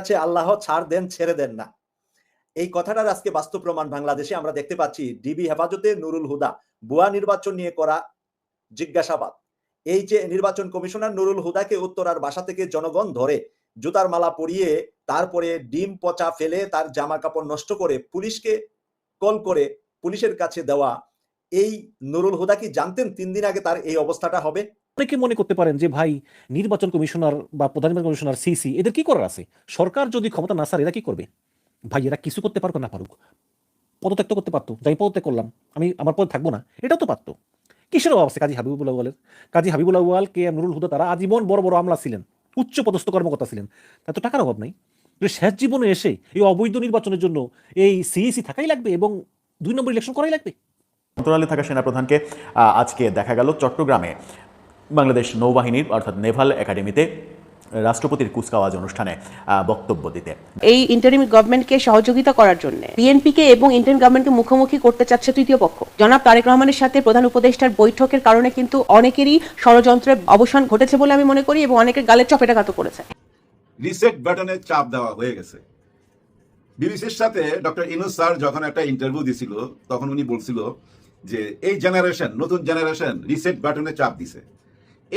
আছে, আল্লাহ ছাড় দেন, ছেড়ে দেন না। এই কথাটার আজকে বাস্তব প্রমাণ বাংলাদেশে আমরা দেখতে পাচ্ছি। ডিবি হেফাজতে নুরুল হুদা বুয়া নির্বাচন নিয়ে করা জিজ্ঞাসাবাদ। এই যে নির্বাচন কমিশনার নুরুল হুদাকে উত্তরার বাসা থেকে জনগণ ধরে জুতার মালা পরিয়ে তারপরে ডিম পচা ফেলে তার জামা কাপড় নষ্ট করে পুলিশকে কল করে পুলিশের কাছে দেওয়া, এই নুরুল হুদা কি জানতেন তিন দিন আগে তার এই অবস্থাটা হবে? অনেকে মনে করতে পারেন যে, ভাই, নির্বাচন কমিশনার বা প্রধান নির্বাচন কমিশনার সিসি, এদের কি করার আছে? সরকার যদি ক্ষমতা না ছাড়ে এরা কি করবে? ভাই, এরা কিছু করতে পারবে না পারুক। পদত্যাগ তো করতে পারতো। যাই পদত্যাগ করলাম, আমি আমার পদে থাকব না, এটাও তো পারতো। কিসের অভাব আছে কাজী হাবিবুল আউয়ালের? কাজী হাবিবুল আউয়াল, কে এম নুরুল হুদা, তারা আজীবন বড় বড় আমলা ছিলেন, উচ্চ পদস্থ কর্মকর্তা ছিলেন। তার তো টাকার অভাব নাই। শেষ জীবনে এসে এই অবৈধ নির্বাচনের জন্য এই সিএসি থাকাই লাগবে এবং দুই নম্বর ইলেকশন করাই লাগবে। মন্ত্রণালয়ে থাকা সেনাপ্রধানকে আজকে দেখা গেল চট্টগ্রামে। বাংলাদেশ নৌবাহিনীর অর্থাৎ নেভাল একাডেমিতে রাষ্ট্রপতির কুচকাওয়াজ অনুষ্ঠানে বক্তব্য দিতে। এই ইন্টারিম গভর্নমেন্টকে সহযোগিতা করার জন্য বিএনপিকে এবং ইন্টারিম গভর্নমেন্টকে মুখোমুখি করতে চাচ্ছে তৃতীয় পক্ষ। জনাব তারেক রহমানের সাথে প্রধান উপদেষ্টার বৈঠকের কারণে কিন্তু অনেকেরই ষড়যন্ত্রের অবসান ঘটেছে বলে আমি মনে করি এবং অনেকের গালের চপেটাঘাত করেছে। রিসেট বাটনে চাপ দেওয়া হয়ে গেছে। বিবিসির সাথে ডক্টর ইনুস স্যার যখন একটা ইন্টারভিউ দিছিল তখন উনি বলছিল যে এই জেনারেশন নতুন জেনারেশন রিসেট বাটনে চাপ দিছে।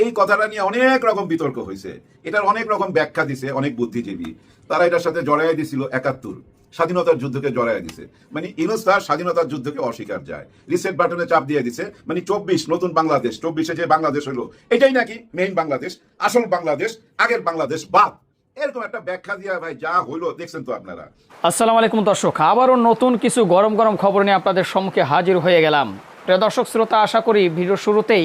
এই কথাটা নিয়ে অনেক রকম বিতর্ক হয়েছে। এটার অনেক রকম ব্যাখ্যা দিছে, অনেক বুদ্ধিজীবী। তারা এটার সাথে জড়াই দিছিল একাত্তর। স্বাধীনতার যুদ্ধকে জড়াই দিছে। মানে ইনুস স্যার স্বাধীনতার যুদ্ধকে অস্বীকার যায়। রিসেট বাটনে চাপ দিয়ে দিছে মানে চব্বিশ, নতুন বাংলাদেশ, চব্বিশে যে বাংলাদেশ হলো, এটাই নাকি মেইন বাংলাদেশ, আসল বাংলাদেশ, আগের বাংলাদেশ, বাদ। এরকম একটা ব্যাখ্যা দিয়া ভাই, যা হইল, দেখছেন তো আপনারা। আসসালামু আলাইকুম দর্শক, আবারও নতুন কিছু গরম গরম খবর নিয়ে আপনাদের সম্মুখে হাজির হয়ে গেলাম। প্রিয় দর্শক, শ্রোতা, আশা করি ভিডিও শুরুতেই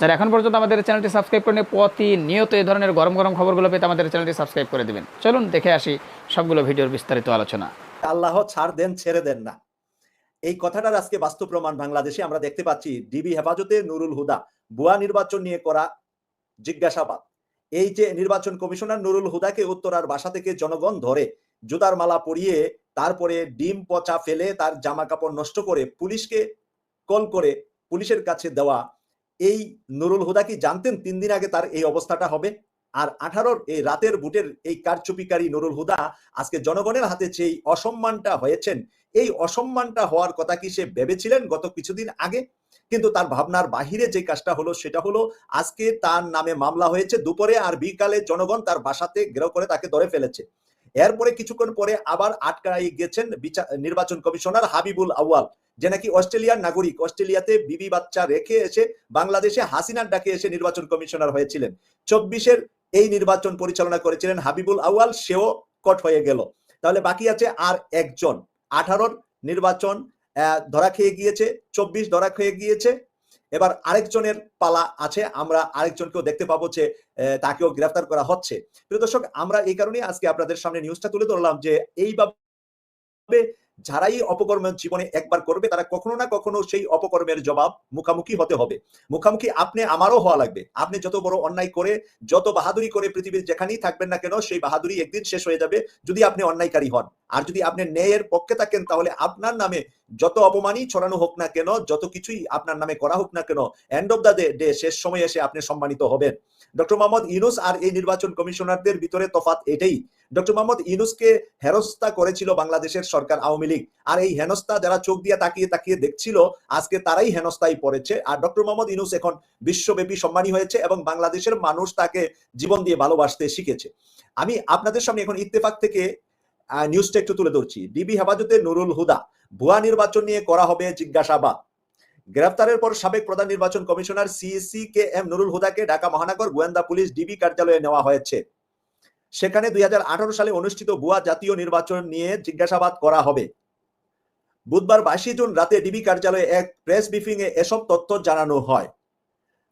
যারা এখন পর্যন্ত আমাদের চ্যানেলটি সাবস্ক্রাইব করেন, প্রতিনিয়ত এই ধরনের গরম গরম খবরগুলো পেতে আমাদের চ্যানেলটি সাবস্ক্রাইব করে দেবেন। চলুন দেখে আসি সবগুলো ভিডিওর বিস্তারিত আলোচনা। আল্লাহ ছাড় দেন, ছেড়ে দেন না। এই কথাটার আজকে বাস্তব প্রমাণ বাংলাদেশে আমরা দেখতে পাচ্ছি। ডিবি হেফাজতে নুরুল হুদা বুয়া নির্বাচন নিয়ে করা জিজ্ঞাসাবাদ। এই যে নির্বাচন কমিশনার নুরুল হুদাকে উত্তরার বাসা থেকে জনগণ ধরে জুতার মালা পরিয়ে তারপরে ডিম পচা ফেলে তার জামা কাপড় নষ্ট করে পুলিশকে কল করে পুলিশের কাছে দেওয়া এই নুরুল হুদা কি জানতেন তিন দিন আগে তার এই অবস্থাটা হবে? আর আঠারোর এই রাতের বুটের এই কারচুপিকারী নুরুল হুদা আজকে জনগণের হাতে এই অসম্মানটা হয়েছেন, এই অসম্মানটা হওয়ার কথা কি সে ভেবেছিলেন গত কিছুদিন আগে? কিন্তু তার ভাবনার বাহিরে যে কাজটা হলো সেটা হলো আজকে তার নামে মামলা হয়েছে, দুপুরে আর বিকালে জনগণ তার বাসাতে গ্রেহ করে তাকে ধরে ফেলেছে। এরপরে কিছুক্ষণ পরে আবার আটকাই গেছেন বিচা- নির্বাচন কমিশনার হাবিবুল আউয়াল, যে নাকি অস্ট্রেলিয়ার নাগরিক। অস্ট্রেলিয়াতে বিবি বাচ্চা রেখে এসে বাংলাদেশে হাসিনার ডাকে এসে নির্বাচন কমিশনার হয়েছিলেন। চব্বিশের এই নির্বাচন পরিচালনা করেছিলেন হাবিবুল আউয়াল, সেও কট হয়ে গেল। তাহলে বাকি আছে আর একজন। আঠারোর নির্বাচন ধরা খেয়ে গিয়েছে, চব্বিশ ধরা খেয়ে গিয়েছে এবার আরেকজনের পালা আছে, আমরা আরেকজনকেও দেখতে পাবো যে তাকেও গ্রেফতার করা হচ্ছে। প্রিয় দর্শক, আমরা এই কারণে আজকে আপনাদের সামনে নিউজটা তুলে ধরলাম যে, এইভাবে যারাই অপকর্ম জীবনে একবার করবে, তারা কখনো না কখনো সেই অপকর্মের জবাব মুখামুখি হতে হবে। মুখামুখি আপনি, আমারও হওয়া লাগবে। আপনি যত বড় অন্যায় করে, যত বাহাদুরি করে পৃথিবীর যেখানেই থাকবেন না কেন, সেই বাহাদুরি একদিন শেষ হয়ে যাবে যদি আপনি অন্যায়কারী হন। আর যদি আপনি ন্যায়ের পক্ষে থাকেন, তাহলে আপনার নামে যত অপমানই ছড়ানো হোক না কেন, যত কিছুই আপনার নামে করা হোক না কেন এন্ড অফ দ্য ডে শেষ সময় এসে আপনি সম্মানিত হবেন। ডক্টর মোহাম্মদ ইউনুস আর এই নির্বাচন কমিশনারদের ভিতরে তফাৎ এটাই। ডক্টর মোহাম্মদ ইউনুসকে হেনস্থা করেছিল বাংলাদেশের সরকার আওয়ামী লীগ। আর এই হেনস্থা যারা চোখ দিয়ে তাকিয়ে তাকিয়ে দেখছিল, আজকে তারাই হেনস্থায় পড়েছে। আর ডক্টর মোহাম্মদ ইউনুস এখন বিশ্বব্যাপী সম্মানী হয়েছে এবং বাংলাদেশের মানুষ তাকে জীবন দিয়ে ভালোবাসতে শিখেছে। আমি আপনাদের সামনে এখন ইত্তেফাক থেকে নিউজটা একটু তুলে ধরছি। ডিবি হেফাজতে নুরুল হুদা, ভুয়া নির্বাচন নিয়ে করা হবে জিজ্ঞাসাবাদ। গ্রেফতারের পর সাবেক প্রধান নির্বাচন commissioner CEC K M Nurul হুদাকে Dhaka মহানগর গোয়েন্দা পুলিশ ডিবি কার্যালয়ে নেওয়া হয়েছে। সেখানে দুই হাজার আঠারো সালে অনুষ্ঠিত ভুয়া জাতীয় নির্বাচন নিয়ে জিজ্ঞাসাবাদ করা হবে। বুধবার বাইশে জুন রাতে ডিবি কার্যালয়ে এক প্রেস ব্রিফিং এ এসব তথ্য জানানো হয়।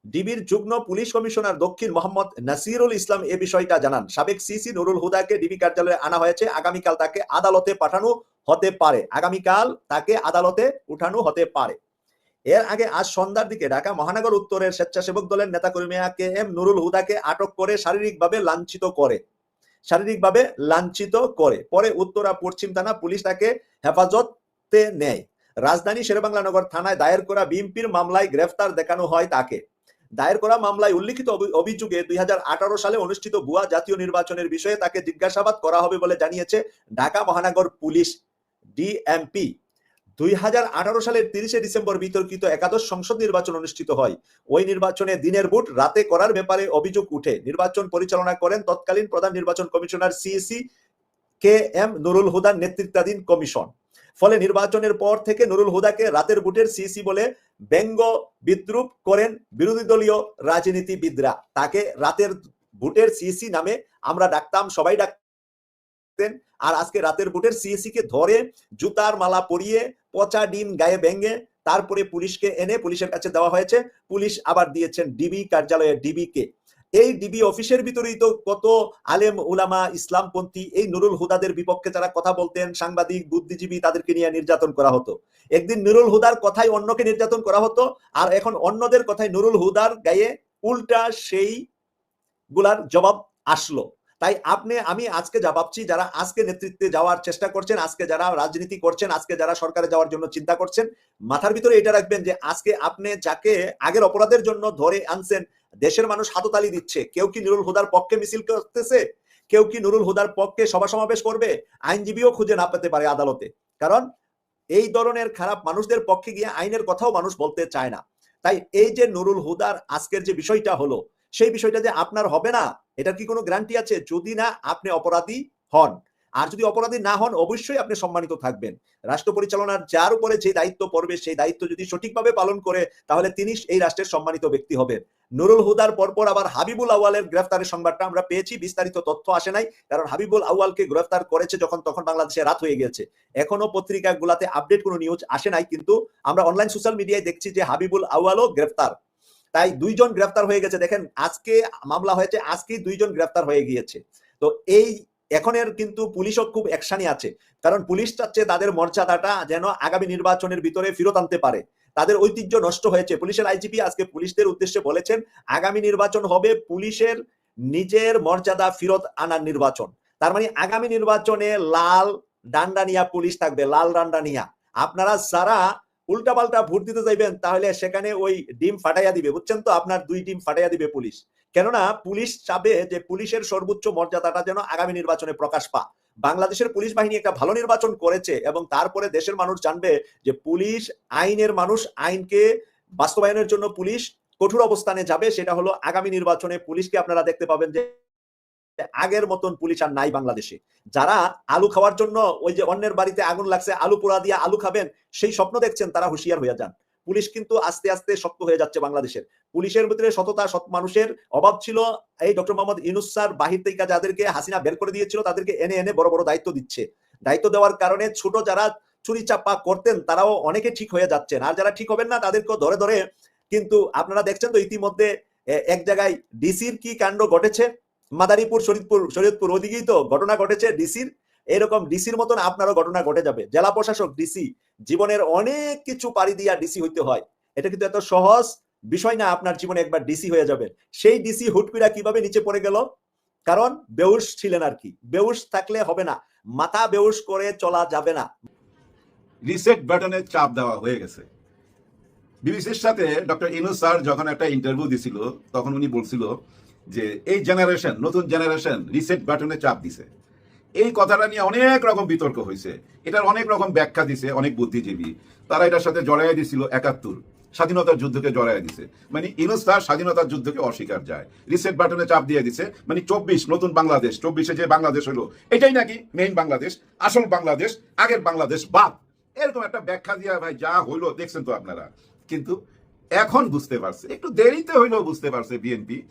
ডিবির যুগ্ম পুলিশ কমিশনার দক্ষিণ মোহাম্মদ নাসিরুল ইসলাম এ বিষয়টা জানান। সাবেক সিসি নুরুল হুদাকে ডিবি কার্যালয়ে আনা হয়েছে। আগামীকাল তাকে আদালতে পাঠানো হতে পারে। আগামীকাল তাকে আদালতে উঠানো হতে পারে। এর আগে আজ সন্ধ্যার দিকে ঢাকা মহানগর উত্তরের স্বেচ্ছাসেবক দলের নেতাকর্মী কে এম নুরুল হুদাকে আটক করে শারীরিকভাবে লাঞ্ছিত করে। শারীরিকভাবে লাঞ্ছিত করে। পরে উত্তরা, পশ্চিম থানা পুলিশ তাকে হেফাজতে নেয়। রাজধানী শেরেবাংলা নগর থানায় দায়ের করা বিএমপির মামলায় গ্রেফতার দেখানো হয় তাকে। দায়ের করা মামলায় উল্লিখিত অভিযোগে দুই হাজার আঠারো সালে অনুষ্ঠিত ভুয়া জাতীয় নির্বাচনের বিষয়ে তাকে জিজ্ঞাসাবাদ করা হবে বলে জানিয়েছে ঢাকা মহানগর পুলিশ ডিএমপি। দুই সালের তিরিশে ডিসেম্বর বিতর্কিত একাদশ সংসদ নির্বাচন অনুষ্ঠিত হয়। ওই নির্বাচনে দিনের ভোট রাতে করার ব্যাপারে অভিযোগ উঠে। নির্বাচন পরিচালনা করেন তৎকালীন প্রধান নির্বাচন commissioner CEC K M Nurul হুদার নেতৃত্বাধীন কমিশন। ফলে নির্বাচনের পর থেকে নুরুল হুদাকে রাতের বুটের সিসি বলে ব্যঙ্গ বিদ্রুপ করেন বিরোধী দলীয় রাজনীতিবিদরা। তাকে রাতের বুটের সিসি নামে আমরা ডাকতাম, সবাই ডাকতেন। আর আজকে রাতের বুটের সিইসি কে ধরে জুতার মালা পরিয়ে পচা ডিম গায়ে ব্যঙ্গে তারপরে পুলিশকে এনে পুলিশের কাছে দেওয়া হয়েছে। পুলিশ আবার দিয়েছেন ডিবি কার্যালয়ে ডিবি কে। এই ডিবি অফিসের ভিতরেই তো কত আলেম উলামা, ইসলামপন্থী, এই নুরুল হুদাদের বিপক্ষে যারা কথা বলতেন, সাংবাদিক, বুদ্ধিজীবী, তাদেরকে নিয়ে নির্যাতন করা হতো। একদিন নুরুল হুদার কথাই অন্যকে নির্যাতন করা হতো আর এখন অন্যদের কথাই নুরুল হুদার গায়ে উল্টা সেই গুলার জবাব আসলো। তাই আপনি, আমি আজকে যা ভাবছি, যারা আজকে নেতৃত্বে যাওয়ার চেষ্টা করছেন, আজকে যারা রাজনীতি করছেন, আজকে যারা সরকারে যাওয়ার জন্য চিন্তা করছেন, মাথার ভিতরে এটা রাখবেন যে আজকে আপনি যাকে আগের অপরাধের জন্য ধরে আনছেন, দেশের মানুষ হাততালি দিচ্ছে। কেউ কি নুরুল হুদার পক্ষে মিছিল করতেছে? কেউ কি নুরুল হুদার পক্ষে সভা সমাবেশ করবে? আইনজীবীও খুঁজে না পেতে পারে আদালতে। কারণ এই ধরনের খারাপ মানুষদের পক্ষে গিয়ে আইনের কথাও মানুষ বলতে চায় না। তাই এই যে নুরুল হুদার আজকের যে বিষয়টা হলো, সেই বিষয়টা যে আপনার হবে না এটার কি কোনো গ্যারান্টি আছে? যদি না, আপনি অপরাধী হন। আর যদি অপরাধী না হন, অবশ্যই আপনি সম্মানিত থাকবেন। রাষ্ট্র পরিচালনার যার উপরে যে দায়িত্ব পড়বে, সেই দায়িত্ব যদি সঠিকভাবে পালন করে, তাহলে তিনি এই রাষ্ট্রের সম্মানিত ব্যক্তি হবেন। নুরুল হুদার পরপর আবার হাবিবুল আওয়ালের গ্রেফতারের সংবাদটা আমরা পেয়েছি। বিস্তারিত তথ্য আসে নাই, কারণ হাবিবুল আওয়ালকে গ্রেফতার করেছে যখন, তখন বাংলাদেশে রাত হয়ে গেছে এখনও পত্রিকা গুলাতে আপডেট কোনো নিউজ আসে নাই, কিন্তু আমরা অনলাইন সোশ্যাল মিডিয়ায় দেখছি যে হাবিবুল আওয়ালও গ্রেফতার। তাই দুইজন গ্রেফতার হয়ে গেছে। দেখেন, আজকে মামলা হয়েছে, আজকেই দুইজন গ্রেফতার হয়ে গিয়েছে। তো এই এখনের কিন্তু পুলিশও খুব একসানি আছে। কারণ পুলিশ চাচ্ছে তাদের মর্যাদাটা যেন আগামী নির্বাচনের ভিতরে ফেরত আনতে পারে। তাদের ঐতিহ্য নষ্ট হয়েছে। পুলিশের আইজিপি আজকে পুলিশদের উদ্দেশ্যে বলেছেন, আগামী নির্বাচন হবে পুলিশের নিজের মর্যাদা ফেরত আনার নির্বাচন। তার মানে আগামী নির্বাচনে লাল ডান্ডা নিয়া পুলিশ থাকবে, লাল ডান্ডা নিয়া। আপনারা যারা উল্টাপাল্টা ভোট দিতে যাইবেন তাহলে সেখানে ওই ডিম ফাটাইয়া দিবে। বুঝছেন তো? আপনার দুই ডিম ফাটাইয়া দিবে পুলিশ। কেননা পুলিশ চাবে যে পুলিশের সর্বোচ্চ মর্যাদাটা যেন আগামী নির্বাচনে প্রকাশ পা বাংলাদেশের পুলিশ বাহিনী একটা ভালো নির্বাচন করেছে এবং তারপরে দেশের মানুষ জানবে যে পুলিশ আইনের মানুষ, আইনকে বাস্তবায়নের জন্য পুলিশ কঠোর অবস্থানে যাবে। সেটা হলো আগামী নির্বাচনে পুলিশকে আপনারা দেখতে পাবেন যে আগের মতন পুলিশ আর নাই বাংলাদেশে। যারা আলু খাওয়ার জন্য ওই যে অন্যের বাড়িতে আগুন লাগছে, আলু পোড়া দিয়ে আলু খাবেন, সেই স্বপ্ন দেখছেন, তারা হুঁশিয়ার হয়ে যান। পুলিশ কিন্তু আস্তে আস্তে শক্ত হয়ে যাচ্ছে বাংলাদেশের। পুলিশের ভিতরে সততা, সৎ মানুষের অভাব ছিল। এই ডক্টর মোহাম্মদ ইনুস স্যার বাহির থেকে যাদেরকে হাসিনা বের করে দিয়েছিল, তাদেরকে এনে এনে বড় বড় দায়িত্ব দিচ্ছে। দায়িত্ব দেওয়ার কারণে ছোট যারা চুরি চাপা করতেন, তারাও অনেকে ঠিক হয়ে যাচ্ছেন। আর যারা ঠিক হবেন না, তাদেরকেও ধরে ধরে কিন্তু আপনারা দেখছেন তো ইতিমধ্যে এক জায়গায় ডিসির কি কাণ্ড ঘটেছে? মাদারীপুর, শরীদপুর, শরীয়তপুর ওদিকেই তো ঘটনা ঘটেছে ডিসির। এরকম ডিসির মতন আপনারও ঘটনা ঘটে যাবে। জেলা প্রশাসক ডিসি, জীবনের অনেক কিছু পাড়ি দিয়া ডিসি হইতে হয়। এটা কিন্তু এত সহজ বিষয় না, আপনার জীবনে একবার ডিসি হয়ে যাবে। সেই ডিসি হুটপিরা কীভাবে নিচে পড়ে গেল? কারণ বেউস ছিলেন আর কি। বেউস থাকলে হবে না। মাথা বেউস করে চলা যাবে না। রিসেট বাটনে চাপ দেওয়া হয়ে গেছে। বিবিসির সাথে ডক্টর ইনু স্যার যখন একটা ইন্টারভিউ দিছিল, তখন উনি বলছিল যে এই জেনারেশন নতুন জেনারেশন রিসেট বাটনে চাপ দিছে। এই কথাটা নিয়ে অনেক রকম বিতর্ক হয়েছে এটার অনেক রকম ব্যাখ্যা দিছে, অনেক বুদ্ধিজীবী। তারা এটার সাথে জড়াই দিছিল একাত্তর। স্বাধীনতার যুদ্ধকে জড়াই দিছে। মানে ইনুস স্যার স্বাধীনতার যুদ্ধকে অস্বীকার যায়। রিসেট বাটনে চাপ দিয়ে দিছে। মানে চব্বিশ, নতুন বাংলাদেশ, চব্বিশে যে বাংলাদেশ হলো, এটাই নাকি মেইন বাংলাদেশ, আসল বাংলাদেশ, আগের বাংলাদেশ বাদ। এরকম একটা ব্যাখ্যা দিয়া ভাই, যা হইল, দেখছেন তো আপনারা। কিন্তু এখন বুঝতে পারছে, একটু দেরিতে হইলেও বুঝতে পারছে বিএনপি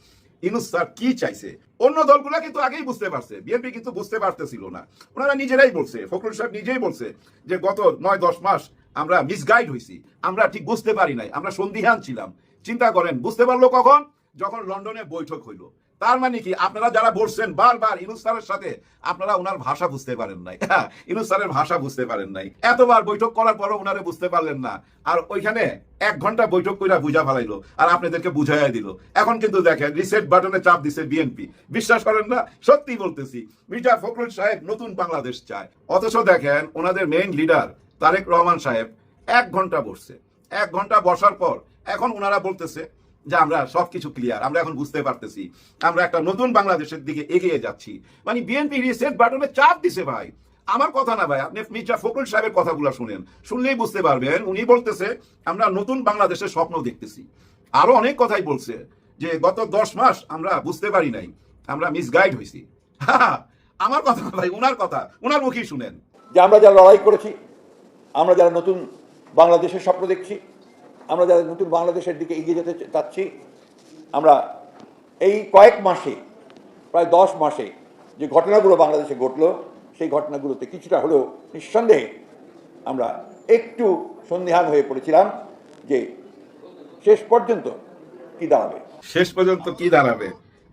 ইনুস স্যার কি চাইছে? অন্য দলগুলা কিন্তু আগেই বুঝতে পারছে। বিএনপি কিন্তু বুঝতে পারতেছিল না। ওনারা নিজেরাই বলছে, ফখরুল সাহেব নিজেই বলছে যে, গত নয় দশ মাস আমরা মিসগাইড হয়েছি আমরা ঠিক বুঝতে পারি নাই। আমরা সন্দিহান ছিলাম। চিন্তা করেন, বুঝতে পারল কখন? যখন লন্ডনে বৈঠক হইল। তার মানে কি? আপনারা যারা বলছেন বারবার ইনুস সাথে আপনারা ওনার ভাষা বুঝতে পারেন নাই। হ্যাঁ, ইনুস ভাষা বুঝতে পারেন নাই। এতবার বৈঠক করার পরও ওনারে বুঝতে পারলেন না। আর ওইখানে এক ঘণ্টা বৈঠক কইরা বুঝা ফেলাইলো আর আপনাদেরকে বুঝাইয়া দিল। এখন কিন্তু দেখেন রিসেট বাটনে চাপ দিছে বিএনপি বিশ্বাস করেন না? সত্যি বলতেছি মির্জা ফখরুল সাহেব নতুন বাংলাদেশ চায়। অথচ দেখেন ওনাদের মেইন লিডার তারেক রহমান সাহেব এক ঘণ্টা বসছে। এক ঘণ্টা বসার পর এখন ওনারা বলতেছে যে আমরা সবকিছু ক্লিয়ার আমরা এখন বুঝতে পারতেছি। আমরা একটা নতুন বাংলাদেশের দিকে এগিয়ে যাচ্ছি। মানে বিএনপি রিসেট বাটনে চাপ দিছে ভাই। আমার কথা না ভাই, আপনি মির্জা ফখরুল সাহেবের কথাগুলো শুনেন। শুনলেই বুঝতে পারবেন, উনি বলতেছে, আমরা নতুন বাংলাদেশের স্বপ্ন দেখতেছি। আরও অনেক কথাই বলছে যে, গত দশ মাস আমরা বুঝতে পারি নাই, আমরা মিসগাইড হয়েছি আমার কথা না ভাই, উনার কথা, উনার মুখেই শুনেন। যে আমরা যারা লড়াই করেছি, আমরা যারা নতুন বাংলাদেশের স্বপ্ন দেখছি আমরা যাদের নতুন বাংলাদেশের দিকে এগিয়ে যেতে চাচ্ছি, আমরা এই কয়েক মাসে, প্রায় দশ মাসে যে ঘটনাগুলো বাংলাদেশে ঘটলো, সেই ঘটনাগুলোতে কিছুটা হলেও নিঃসন্দেহে আমরা একটু সন্দেহান হয়ে পড়েছিলাম যে শেষ পর্যন্ত কি দাঁড়াবে। শেষ পর্যন্ত কি দাঁড়াবে?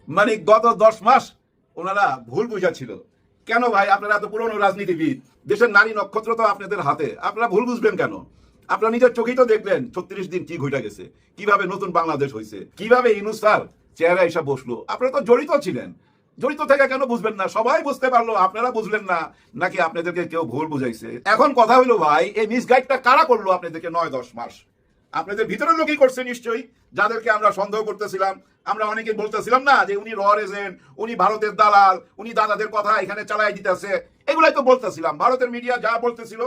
মানে গত দশ মাস ওনারা ভুল বুঝাছিল কেন ভাই আপনারা এত পুরনো রাজনীতিবিদ? দেশের নারী নক্ষত্র তো আপনাদের হাতে। আপনারা ভুল বুঝবেন কেন? আপনারা নিজের চোখেই তো দেখলেন ছত্রিশ দিন কি ঘটে গেছে, কীভাবে নতুন বাংলাদেশ হয়েছে কীভাবে ইনুস স্যার চেহারা এসে বসল। আপনারা তো জড়িত ছিলেন। জড়িত থেকে কেন বুঝবেন না? সবাই বুঝতে পারল, আপনারা বুঝলেন না, নাকি আপনাদেরকে কেউ ভুল বুঝাইছে। এখন কথা হইল, ভাই, এই মিসগাইডটা কারা করল আপনাদেরকে নয় দশ মাস? আপনাদের ভিতরের লোকই করছে নিশ্চয়ই, যাদেরকে আমরা সন্দেহ করতেছিলাম আমরা অনেকে বলতেছিলাম না যে উনি র এজেন্ট উনি ভারতের দালাল, উনি দাদাদের কথা এখানে চালাই দিতেছে। এগুলাই তো বলতেছিলাম। ভারতের মিডিয়া যা বলতেছিল,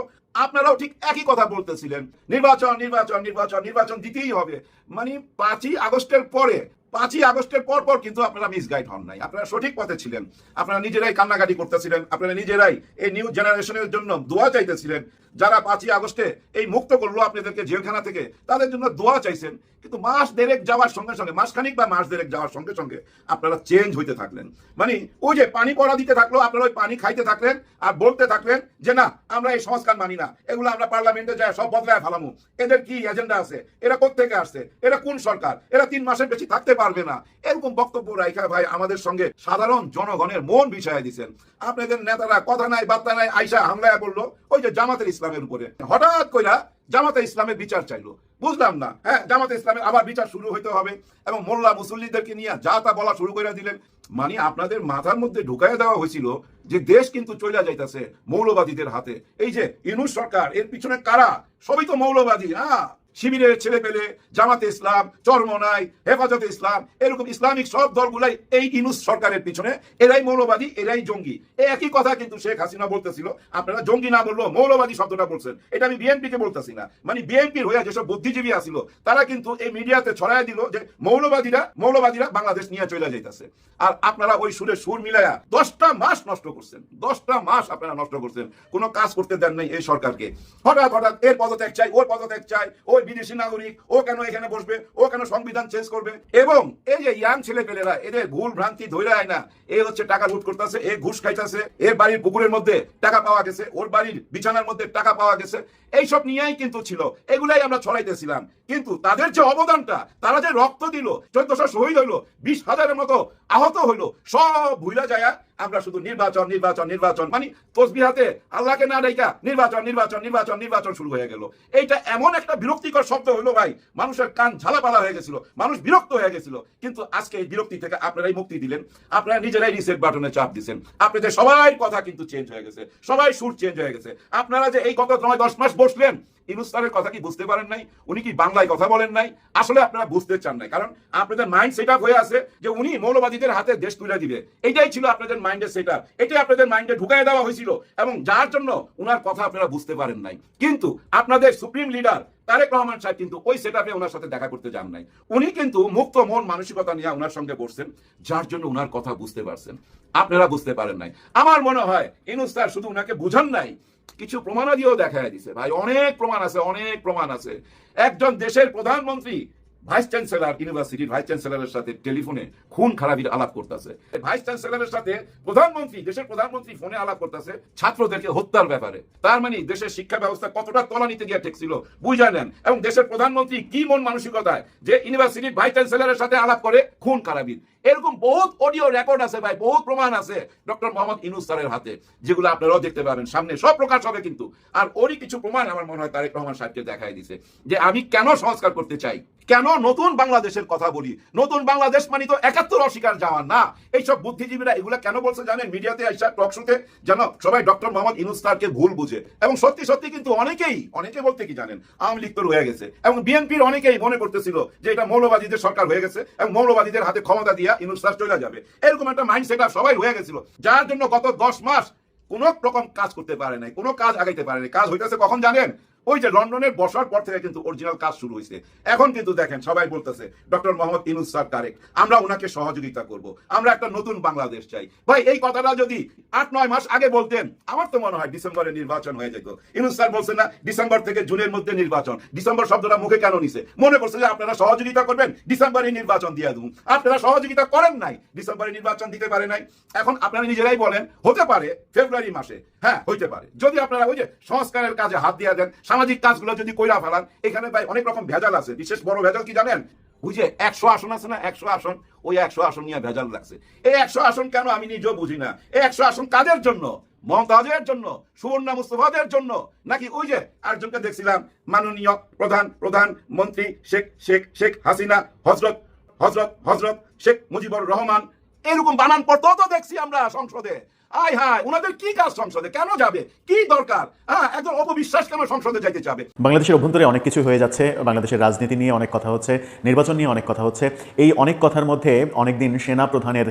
আপনারাও ঠিক একই কথা বলতেছিলেন। নির্বাচন নির্বাচন নির্বাচন নির্বাচন দিতেই হবে। মানে পাঁচই আগস্টের পরে, পাঁচই আগস্টের পর পর কিন্তু আপনারা মিসগাইড হন নাই। আপনারা সঠিক পথে ছিলেন। আপনারা নিজেরাই কান্নাকাটি করতেছিলেন। আপনারা নিজেরাই এই নিউ জেনারেশনের জন্য দোয়া চাইতেছিলেন। যারা পাঁচই আগস্টে এই মুক্ত করল আপনাদেরকে জেলখানা থেকে, তাদের জন্য দোয়া চাইছেন। কিন্তু মাস দেড়েক যাওয়ার সঙ্গে সঙ্গে, মাসখানিক বা মাস দেড়েক যাওয়ার সঙ্গে সঙ্গে আপনারা চেঞ্জ হইতে থাকলেন। মানে ওই যে পানি পড়া দিতে থাকল, আপনারা ওই পানি খাইতে থাকলেন আর বলতে থাকলেন যে না, আমরা এই সংস্কার মানি না, এগুলো আমরা পার্লামেন্টে যায় সব বদলায় ফেলামু। এদের কি এজেন্ডা আছে? এরা কোথেকে আসছে? এরা কোন সরকার? এরা তিন মাসের বেশি থাকতে পারবে না। এরকম বক্তব্য রাইখা ভাই আমাদের সঙ্গে সাধারণ জনগণের মন বিষয় দিচ্ছেন আপনাদের নেতারা কথা নাই, বার্তা নাই, আইসা হামলায় বলল, ওই যে জামাতের ইসলামের উপরে। হঠাৎ কইরা জামাতে ইসলামের বিচার চাইলো। বুঝলাম না হ্যাঁ জামাতে ইসলামের আবার বিচার শুরু হইতে হবে এবং মোল্লা মুসল্লিদেরকে নিয়ে যা তা বলা শুরু করে দিলেন। মানে আপনাদের মাথার মধ্যে ঢুকাইয়া দেওয়া হয়েছিল যে দেশ কিন্তু চলে যাইতেছে মৌলবাদীদের হাতে। এই যে ইনু সরকার, এর পিছনে কারা? সবই তো মৌলবাদী হ্যাঁ শিবিরের ছেলে পেলে জামাতে ইসলাম, চরমনাই, হেফাজতে ইসলাম, এরকম ইসলামিক সব দলগুলাই এই ইনুস সরকারের পিছনে, এরাই মৌলবাদী, এরাই জঙ্গি। একই কথা কিন্তু শেখ হাসিনা বলতেছিল, আপনারা জঙ্গি না বলল মৌলবাদী শব্দটা বলছেন। এটা আমি বিএনপি কে বলতেছি না। মানে বিএনপির হয়ে যেসব বুদ্ধিজীবী আসিল তারা কিন্তু এই মিডিয়াতে ছড়াই দিল যে মৌলবাদীরা মৌলবাদীরা বাংলাদেশ নিয়ে চলে যাইতেছে। আর আপনারা ওই সুরে সুর মিলাইয়া দশটা মাস নষ্ট করছেন, দশটা মাস আপনারা নষ্ট করছেন। কোনো কাজ করতে দেন নাই এই সরকারকে। হঠাৎ হঠাৎ, এর পদত্যাগ চাই, ওর পদত্যাগ চাই, ওই বিদেশি নাগরিক, ও কেন এখানে বসবে, ও কেন সংবিধান চেঞ্জ করবে? এবং এই যে ইয়াং ছেলে পেলেরা এদের ভুল ভ্রান্তি ধরে আয় না। এ হচ্ছে টাকা লুট করতেছে, এ ঘুষ খাইতেছে এর বাড়ির পুকুরের মধ্যে টাকা পাওয়া গেছে, ওর বাড়ির বিছানার মধ্যে টাকা পাওয়া গেছে। এইসব নিয়েই কিন্তু ছিল, এগুলাই আমরা ছড়াইতেছিলাম। কিন্তু তাদের যে অবদানটা, তারা যে রক্ত দিল, চোদ্দশো শহীদ হইল, বিশ হাজারের মতো আহত হইল, সব ভুলা যায় আমরা শুধু নির্বাচন নির্বাচন নির্বাচন। মানে তসবিহাতে আল্লাহকে না ডাইকা নির্বাচন নির্বাচন নির্বাচন নির্বাচন শুরু হয়ে গেল। এইটা এমন একটা বিরক্তিকর শব্দ হইল ভাই। মানুষের কান ঝালাপালা হয়ে গেছিল। মানুষ বিরক্ত হয়ে গেছিল। কিন্তু আজকে এই বিরক্তি থেকে আপনারাই মুক্তি দিলেন। আপনারা নিজেরাই রিসেট বাটনে চাপ দিচ্ছেন আপনাদের সবাই কথা কিন্তু চেঞ্জ হয়ে গেছে। সবাই সুর চেঞ্জ হয়ে গেছে। আপনারা যে এই গত নয়, দশ মাস বসলেন ইনুস স্যারের কথা কি বুঝতে পারেন নাই? উনি কি বাংলায় কথা বলেন নাই? আসলে আপনারা বুঝতে চান নাই। কারণ আপনাদের মাইন্ড সেট হয়ে আছে যে উনি মৌলবাদীদের হাতে দেশ তুলে দিবে। এটাই ছিল আপনাদের মাইন্ডের সেট আপ এটাই আপনাদের মাইন্ডে ঢুকাই দেওয়া হয়েছিল। এবং যার জন্য উনার কথা আপনারা বুঝতে পারেন নাই। কিন্তু আপনাদের সুপ্রিম লিডার তারেক রহমান সাহেব কিন্তু ওই সেট আপে ওনার সাথে দেখা করতে যান নাই। উনি কিন্তু মুক্ত মন মানসিকতা নিয়ে ওনার সঙ্গে বসছেন, যার জন্য ওনার কথা বুঝতে পারছেন। আপনারা বুঝতে পারেন নাই। আমার মনে হয় ইনুস্তার শুধু ওনাকে বুঝান নাই কিছু প্রমাণাদিও দেখা দিছে। ভাই, অনেক প্রমাণ আছে, অনেক প্রমাণ আছে। একজন দেশের প্রধানমন্ত্রী, ভাইস চ্যান্সেলর, ইউনিভার্সিটির ভাইস চ্যান্সেলরের সাথে টেলিফোনে খুন খারাপির আলাপ করতেছে। ভাইস চ্যান্সেলরের সাথে প্রধানমন্ত্রী, দেশের প্রধানমন্ত্রী ফোনে আলাপ করতেছে, ছাত্রদেরকে হত্যার ব্যাপারে। তার মানে দেশের শিক্ষা ব্যবস্থা কতটা তলানিতে গিয়ে ঠেকছিল, বুঝা নেন। এবং দেশের প্রধানমন্ত্রী কি মন মানসিকতায় যে ইউনিভার্সিটির ভাইস চ্যান্সেলরের সাথে আলাপ করে খুন খারাপির। এরকম বহুত অডিও রেকর্ড আছে ভাই, বহুত প্রমাণ আছে ডক্টর মোহাম্মদ ইনুস স্যারের হাতে, যেগুলো আপনারাও দেখতে পাবেন সামনে, সব প্রকাশ হবে কিন্তু। আর ওরই কিছু প্রমাণ আমার মনে হয় তারেক রহমান সাহেবকে দেখাই দিছে, যে আমি কেন সংস্কার করতে চাই? কেন নতুন বাংলাদেশের কথা বলি? নতুন বাংলাদেশ মানে তো একাত্তর অস্বীকার যাওয়া, না। এইসব বুদ্ধিজীবীরা এগুলা কেন বলছে জানেন? মিডিয়াতে আইসা টক শুতে যেন সবাই ডক্টর মোহাম্মদ ইনুস স্যারকে ভুল বুঝে। এবং সত্যি সত্যি কিন্তু অনেকেই, অনেকে বলতে কি জানেন? আওয়ামী লীগ তো রয়ে গেছে। এবং বিএনপির অনেকেই মনে করতেছিল যে এটা মৌলবাদীদের সরকার হয়ে গেছে, এবং মৌলবাদীদের হাতে ক্ষমতা দিয়া ইনুস স্যার চলে যাবে। এরকম একটা মাইন্ড সেট সবাই হয়ে গেছিল। যার জন্য গত দশ মাস কোন রকম কাজ করতে পারে নাই, কোনো কাজ আগাইতে পারে নাই। কাজ হইতেছে কখন জানেন? ওই যে লন্ডনের বসার পর থেকে কিন্তু অরিজিনাল কাজ শুরু হয়েছে। এখন কিন্তু দেখেন, সবাই বলতেছে ডক্টর মোহাম্মদ ইনুস স্যার তারেক আমরা ওনাকে সহযোগিতা করব। আমরা একটা নতুন বাংলাদেশ চাই। ভাই, এই কথাটা যদি আট, নয় মাস আগে বলতেন, আমার তো মনে হয় ডিসেম্বরে নির্বাচন হয়ে যেত। ইনুস স্যার বলছেন না, ডিসেম্বর থেকে জুনের মধ্যে নির্বাচন। ডিসেম্বর শব্দটা মুখে কেন নিছে? মনে করছে যে আপনারা সহযোগিতা করবেন, ডিসেম্বরে নির্বাচন দিয়ে দেবো। আপনারা সহযোগিতা করেন নাই, ডিসেম্বরে নির্বাচন দিতে পারে নাই। এখন আপনারা নিজেরাই বলেন, হতে পারে ফেব্রুয়ারি মাসে। হ্যাঁ হইতে পারে। যদি আপনারা ওই যে সংস্কারের কাজে হাত দিয়ে দেন সামাজিক কাজগুলো যদি কইরা ফেলান, এখানে ভাই অনেক রকম ভেজাল আছে। বিশেষ বড় ভেজাল কি জানেন? ওই যে একশো আসন আছে না, একশো আসন, ওই একশো আসন নিয়ে ভেজাল লাগছে। এই একশো আসন কেন আমি নিজেও বুঝি না? এই একশো আসন কাদের জন্য? মমতাজের জন্য? সুবর্ণা মুস্তফাদের জন্য? নাকি ওই যে আরেকজনকে দেখছিলাম, মাননীয় প্রধান প্রধান মন্ত্রী শেখ শেখ শেখ হাসিনা, হজরত হজরত হজরত শেখ মুজিবুর রহমান। এরকম বানান পড়তেও তো দেখছি আমরা সংসদে। আয় হায় ওনাদের কি কাজ সংসদে? কেন যাবে? কি দরকার? হ্যাঁ একজন অপবিশ্বাস কেন সংসদে যাইতে যাবে বাংলাদেশের অভ্যন্তরে অনেক কিছু হয়ে যাচ্ছে, বাংলাদেশের রাজনীতি নিয়ে অনেক কথা হচ্ছে, নির্বাচন নিয়ে অনেক কথা হচ্ছে। এই অনেক কথার মধ্যে অনেকদিন সেনা প্রধানের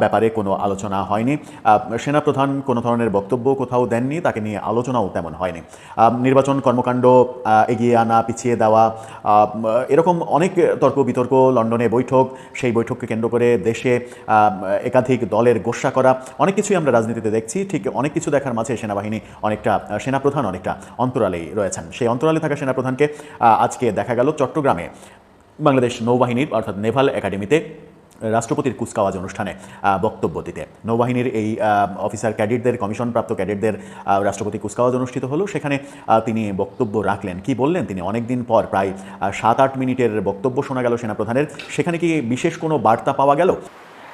ব্যাপারে কোনো আলোচনা হয়নি। সেনা প্রধান কোনো ধরনের বক্তব্য কোথাও দেননি, তাকে নিয়ে আলোচনাও তেমন হয়নি। নির্বাচন কর্মকাণ্ড এগিয়ে আনা, পিছিয়ে দেওয়া এরকম অনেক তর্ক বিতর্ক, লন্ডনে বৈঠক, সেই বৈঠককে কেন্দ্র করে দেশে একাধিক দলের গোসা করা, অনেক কিছুই আমরা রাজনীতিতে দেখছি, ঠিক অনেক কিছু দেখার মাঝে সেনাবাহিনী অনেকটা সেনাপ্রধান অনেকটা অন্তরালেই রয়েছেন। সেই অন্তরালে থাকা সেনাপ্রধানকে আজকে দেখা গেল চট্টগ্রামে বাংলাদেশ নৌবাহিনীর, অর্থাৎ নেভাল একাডেমিতে রাষ্ট্রপতির কুচকাওয়াজ অনুষ্ঠানে বক্তব্য দিতে। নৌবাহিনীর এই অফিসার ক্যাডেটদের, কমিশনপ্রাপ্ত ক্যাডেটদের রাষ্ট্রপতি কুচকাওয়াজ অনুষ্ঠিত হলো। সেখানে তিনি বক্তব্য রাখলেন। কি বললেন তিনি? অনেকদিন পর প্রায় সাত আট মিনিটের বক্তব্য শোনা গেল সেনাপ্রধানের। সেখানে কি বিশেষ কোনো বার্তা পাওয়া গেল?